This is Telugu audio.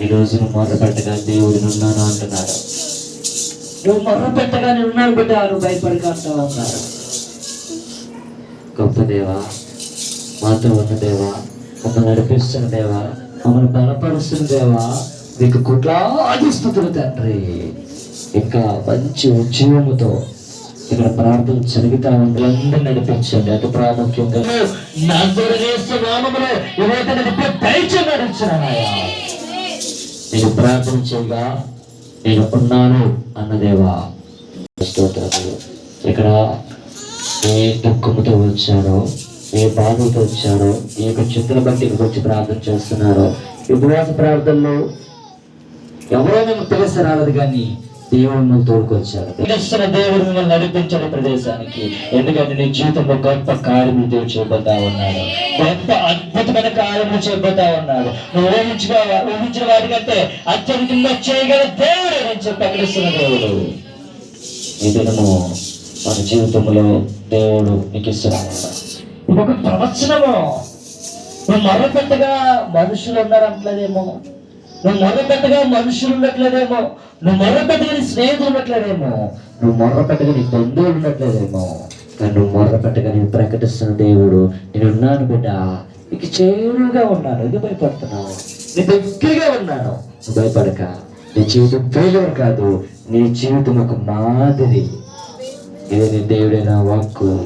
ఈ రోజు నువ్వు మొదలుపెట్టగా దేవుడు ఉన్నాను అంటున్నాడు నువ్వు మొదలు పెట్టగా నేను ఉన్నాను బిడ్డ నువ్వు భయపడక అంటావు అన్నారు గొప్ప దేవా మాతో ఉన్న దేవా మమ్మల్ని నడిపిస్తున్న దేవా మమ్మల్ని బలపరుస్తున్న దేవా మీకు కుట్లాది స్థుతులు తండ్రి. ఇంకా మంచి ఉద్యమముతో ఇక్కడ ప్రార్థన జరుగుతా ఉంది అందరూ నడిపించండి. అతి ప్రాముఖ్యంగా నామములో ఎవరైతే నేను ప్రార్థన చేయగా నేను ఉన్నాను అన్నదేవా ఇక్కడ ఏ దుఃఖంతో వచ్చారో ఏ బాధతో వచ్చారో ఏ యొక్క చిత్ర బట్టికి వచ్చి ప్రార్థన చేస్తున్నారో ఉపవాస ప్రార్థనలో ఎవరో మేము తెలిసి రాలేదు కానీ దేవుడు మిమ్మల్ని తోడుకొచ్చారు దేవుడు మిమ్మల్ని నడిపించని ప్రదేశానికి. ఎందుకంటే నీ జీవితంలో గొప్ప కార్యములు దేవుడు చేయబోతా ఉన్నాడు. గొప్ప అద్భుతమైన కార్యములు చేయబోతా ఉన్నాడు. నువ్వు ఊహించుకో ఊహించిన వాటికంటే అత్యధికంగా చేయగల దేవుడు అని చెప్పి ప్రకటిస్తున్న దేవుడు. ఈ దినము మన జీవితంలో దేవుడు నీకు ఇస్తున్నాడు. ఒక ప్రవచనము. నువ్వు మొదలుపెట్టగా మనుషులు ఉన్నారు అంటలేదేమో నువ్వు మొదలుపెట్టగా మనుషులు ఉండట్లేదేమో నువ్వు మొదలుపెట్టగా స్నేహితులు ఉండట్లేదేమో నువ్వు మొదలుపెట్టగా బంధువులు ఉండట్లేదేమో నన్ను నువ్వు నేను ప్రకటిస్తున్న దేవుడు నేను ఉన్నాను బిడ్డ. నీకు చేరుగా ఉన్నాను. ఎందుకు భయపడుతున్నావు? నీ దగ్గరగా ఉన్నాను. భయపడక. నీ జీవితం ఫెయిల్యూర్ కాదు. నీ జీవితం ఒక మాదిరి. ఇది నీ దేవుడైన వాక్కు.